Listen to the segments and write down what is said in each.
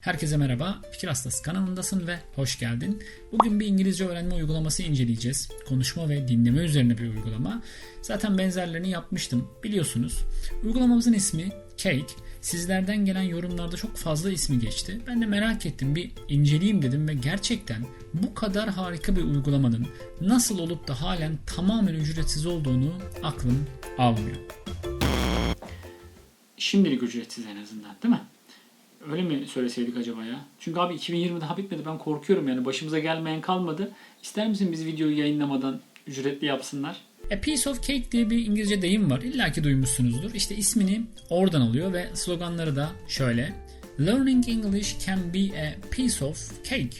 Herkese merhaba, Fikir Hastası kanalındasın ve hoş geldin. Bugün bir İngilizce öğrenme uygulaması inceleyeceğiz. Konuşma ve dinleme üzerine bir uygulama. Zaten benzerlerini yapmıştım, biliyorsunuz. Uygulamamızın ismi Cake. Sizlerden gelen yorumlarda çok fazla ismi geçti. Ben de merak ettim, bir inceleyeyim dedim ve gerçekten bu kadar harika bir uygulamanın nasıl olup da halen tamamen ücretsiz olduğunu aklım almıyor. Şimdilik ücretsiz en azından değil mi? Öyle mi söyleseydik acaba ya? Çünkü abi 2020 daha bitmedi. Ben korkuyorum yani. Başımıza gelmeyen kalmadı. İster misin biz videoyu yayınlamadan ücretli yapsınlar? A piece of cake diye bir İngilizce deyim var. İlla ki duymuşsunuzdur. İşte ismini oradan alıyor ve sloganları da şöyle. Learning English can be a piece of cake.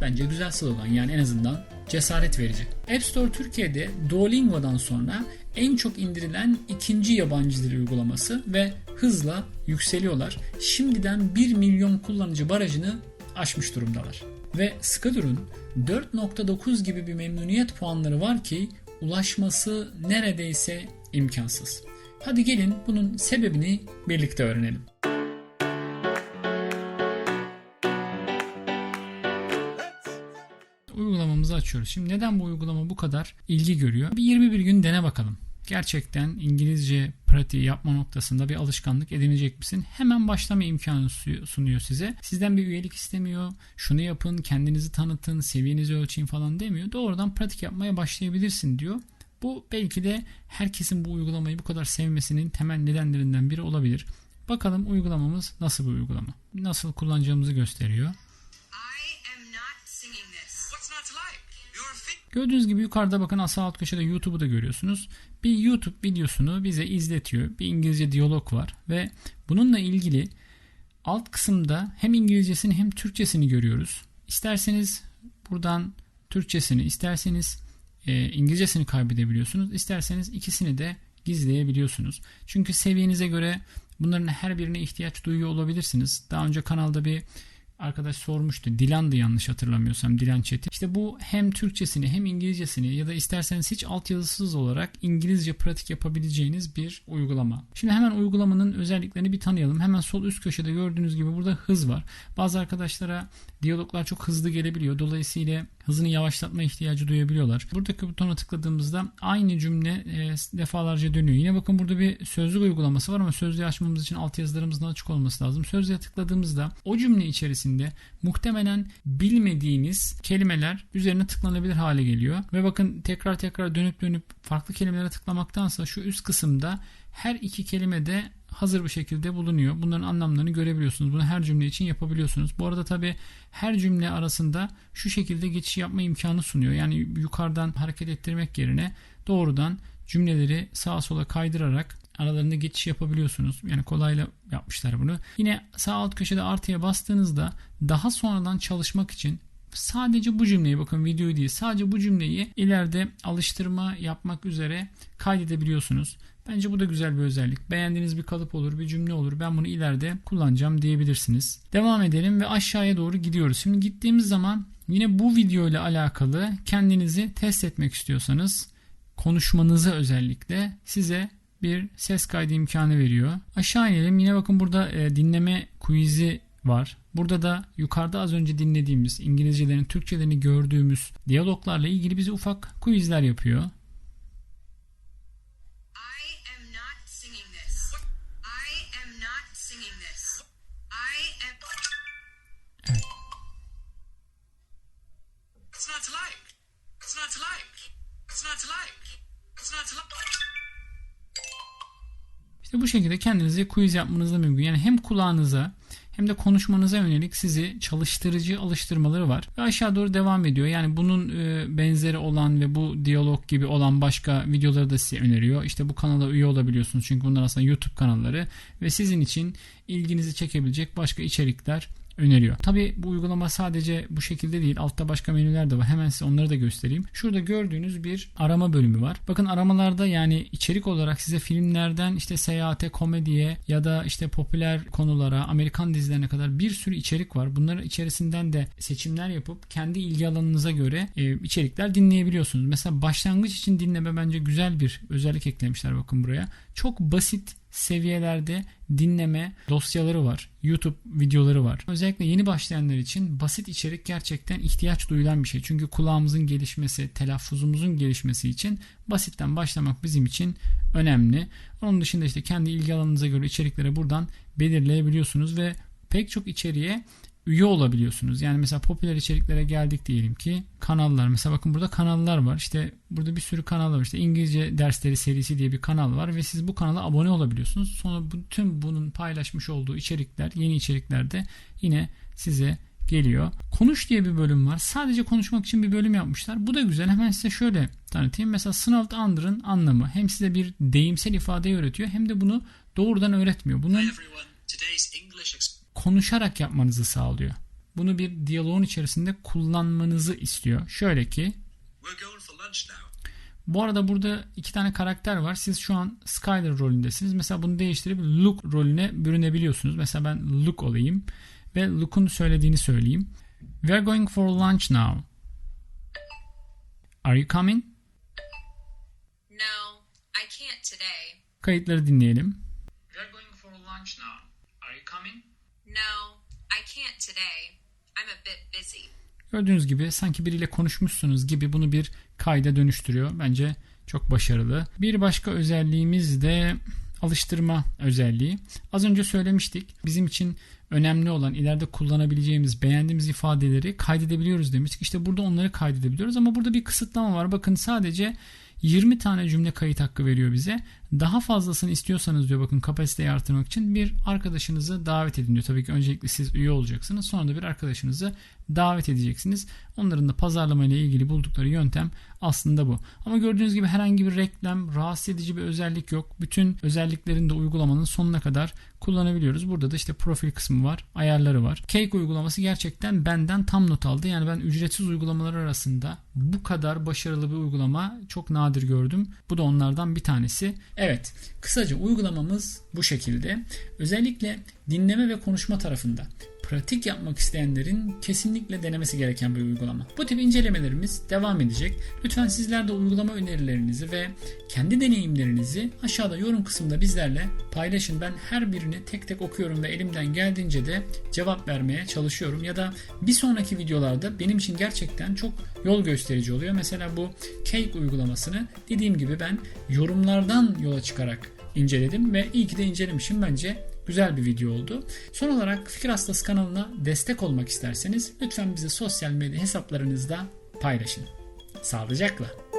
Bence güzel slogan yani en azından cesaret verici. App Store Türkiye'de Duolingo'dan sonra en çok indirilen ikinci yabancı dil uygulaması ve hızla yükseliyorlar. Şimdiden 1 milyon kullanıcı barajını aşmış durumdalar. Ve Skadur'un 4.9 gibi bir memnuniyet puanları var ki ulaşması neredeyse imkansız. Hadi gelin bunun sebebini birlikte öğrenelim. Uygulamamızı açıyoruz. Şimdi neden bu uygulama bu kadar ilgi görüyor? Bir 21 gün dene bakalım. Gerçekten İngilizce pratiği yapma noktasında bir alışkanlık edinecek misin? Hemen başlama imkanı sunuyor size. Sizden bir üyelik istemiyor. Şunu yapın, kendinizi tanıtın, seviyenizi ölçün falan demiyor. Doğrudan pratik yapmaya başlayabilirsin diyor. Bu belki de herkesin bu uygulamayı bu kadar sevmesinin temel nedenlerinden biri olabilir. Bakalım uygulamamız nasıl bir uygulama? Nasıl kullanacağımızı gösteriyor. Gördüğünüz gibi yukarıda bakın sağ alt köşede YouTube'u da görüyorsunuz. Bir YouTube videosunu bize izletiyor. Bir İngilizce diyalog var ve bununla ilgili alt kısımda hem İngilizcesini hem Türkçesini görüyoruz. İsterseniz buradan Türkçesini, isterseniz e, İngilizcesini kaybedebiliyorsunuz. İsterseniz ikisini de gizleyebiliyorsunuz. Çünkü seviyenize göre bunların her birine ihtiyaç duyuyor olabilirsiniz. Daha önce kanalda bir arkadaş sormuştu. Dilan'dı yanlış hatırlamıyorsam. Dilan Çetin. İşte bu hem Türkçesini hem İngilizcesini ya da isterseniz hiç altyazısız olarak İngilizce pratik yapabileceğiniz bir uygulama. Şimdi hemen uygulamanın özelliklerini bir tanıyalım. Hemen sol üst köşede gördüğünüz gibi burada hız var. Bazı arkadaşlara diyaloglar çok hızlı gelebiliyor. Dolayısıyla hızını yavaşlatma ihtiyacı duyabiliyorlar. Buradaki butona tıkladığımızda aynı cümle e, defalarca dönüyor. Yine bakın burada bir sözlük uygulaması var ama sözlüğü açmamız için altyazılarımızın açık olması lazım. Sözlüğe tıkladığımızda o cümle içerisinde muhtemelen bilmediğiniz kelimeler üzerine tıklanabilir hale geliyor. Ve bakın tekrar tekrar dönüp dönüp farklı kelimelere tıklamaktansa şu üst kısımda her iki kelime de hazır bir şekilde bulunuyor. Bunların anlamlarını görebiliyorsunuz. Bunu her cümle için yapabiliyorsunuz. Bu arada tabi her cümle arasında şu şekilde geçiş yapma imkanı sunuyor. Yani yukarıdan hareket ettirmek yerine doğrudan cümleleri sağa sola kaydırarak aralarında geçiş yapabiliyorsunuz. Yani kolayla yapmışlar bunu. Yine sağ alt köşede artıya bastığınızda daha sonradan çalışmak için sadece bu cümleyi bakın videoyu değil sadece bu cümleyi ileride alıştırma yapmak üzere kaydedebiliyorsunuz. Bence bu da güzel bir özellik. Beğendiğiniz bir kalıp olur, bir cümle olur. Ben bunu ileride kullanacağım diyebilirsiniz. Devam edelim ve aşağıya doğru gidiyoruz. Şimdi gittiğimiz zaman yine bu video ile alakalı kendinizi test etmek istiyorsanız konuşmanızı özellikle size bir ses kaydı imkanı veriyor. Aşağı inelim. Yine bakın burada e, dinleme quiz'i var. Burada da yukarıda az önce dinlediğimiz İngilizcelerin Türkçelerini gördüğümüz diyaloglarla ilgili bize ufak quizler yapıyor. İşte bu şekilde kendinize quiz yapmanız da mümkün. Yani hem kulağınıza hem de konuşmanıza yönelik sizi çalıştırıcı alıştırmaları var. Ve aşağı doğru devam ediyor. Yani bunun e, benzeri olan ve bu diyalog gibi olan başka videoları da size öneriyor. İşte bu kanala üye olabiliyorsunuz. Çünkü bunlar aslında YouTube kanalları ve sizin için ilginizi çekebilecek başka içerikler öneriyor. Tabi bu uygulama sadece bu şekilde değil. Altta başka menüler de var. Hemen size onları da göstereyim. Şurada gördüğünüz bir arama bölümü var. Bakın aramalarda yani içerik olarak size filmlerden işte seyahate, komediye ya da işte popüler konulara, Amerikan dizilerine kadar bir sürü içerik var. Bunların içerisinden de seçimler yapıp kendi ilgi alanınıza göre e, içerikler dinleyebiliyorsunuz. Mesela başlangıç için dinleme bence güzel bir özellik eklemişler bakın buraya. Çok basit seviyelerde dinleme dosyaları var. YouTube videoları var. Özellikle yeni başlayanlar için basit içerik gerçekten ihtiyaç duyulan bir şey. Çünkü kulağımızın gelişmesi, telaffuzumuzun gelişmesi için basitten başlamak bizim için önemli. Onun dışında işte kendi ilgi alanınıza göre içeriklere buradan belirleyebiliyorsunuz ve pek çok içeriğe üye olabiliyorsunuz. Yani mesela popüler içeriklere geldik diyelim ki kanallar mesela bakın burada kanallar var. İşte burada bir sürü kanal var. İşte İngilizce dersleri serisi diye bir kanal var ve siz bu kanala abone olabiliyorsunuz. Sonra bütün bunun paylaşmış olduğu içerikler, yeni içerikler de yine size geliyor. Konuş diye bir bölüm var. Sadece konuşmak için bir bölüm yapmışlar. Bu da güzel. Hemen size şöyle tanıtayım. Mesela Snowed Under'ın anlamı hem size bir deyimsel ifade öğretiyor hem de bunu doğrudan öğretmiyor. Bunun konuşarak yapmanızı sağlıyor. Bunu bir diyaloğun içerisinde kullanmanızı istiyor. Şöyle ki We're going for lunch now. bu arada burada iki tane karakter var. Siz şu an Skyler rolündesiniz. Mesela bunu değiştirip Luke rolüne bürünebiliyorsunuz. Mesela ben Luke olayım ve Luke'un söylediğini söyleyeyim. We are going for lunch now. Are you coming? No, I can't today. Kayıtları dinleyelim. We are going for lunch now. Are you coming? No, I can't today. I'm a bit busy. Gördüğünüz gibi sanki biriyle konuşmuşsunuz gibi bunu bir kayda dönüştürüyor. Bence çok başarılı. Bir başka özelliğimiz de alıştırma özelliği. Az önce söylemiştik. Bizim için önemli olan ileride kullanabileceğimiz, beğendiğimiz ifadeleri kaydedebiliyoruz demiştik. İşte burada onları kaydedebiliyoruz ama burada bir kısıtlama var. Bakın sadece 20 tane cümle kayıt hakkı veriyor bize. Daha fazlasını istiyorsanız diyor bakın kapasiteyi artırmak için bir arkadaşınızı davet edin diyor. Tabii ki öncelikle siz üye olacaksınız. Sonra da bir arkadaşınızı davet edeceksiniz. Onların da pazarlama ile ilgili buldukları yöntem aslında bu. Ama gördüğünüz gibi herhangi bir reklam, rahatsız edici bir özellik yok. Bütün özelliklerini de uygulamanın sonuna kadar kullanabiliyoruz. Burada da işte profil kısmı var, ayarları var. Cake uygulaması gerçekten benden tam not aldı. Yani ben ücretsiz uygulamalar arasında bu kadar başarılı bir uygulama çok nadir gördüm. Bu da onlardan bir tanesi. Evet, kısaca uygulamamız bu şekilde. Özellikle dinleme ve konuşma tarafında pratik yapmak isteyenlerin kesinlikle denemesi gereken bir uygulama. Bu tip incelemelerimiz devam edecek. Lütfen sizler de uygulama önerilerinizi ve kendi deneyimlerinizi aşağıda yorum kısmında bizlerle paylaşın. Ben her birini tek tek okuyorum ve elimden geldiğince de cevap vermeye çalışıyorum. Ya da bir sonraki videolarda benim için gerçekten çok yol gösterici oluyor. Mesela bu Cake uygulamasını dediğim gibi ben yorumlardan yola çıkarak inceledim ve iyi ki de incelemişim bence güzel bir video oldu. Son olarak Fikir Hastası kanalına destek olmak isterseniz lütfen bizi sosyal medya hesaplarınızda paylaşın. Sağlıcakla.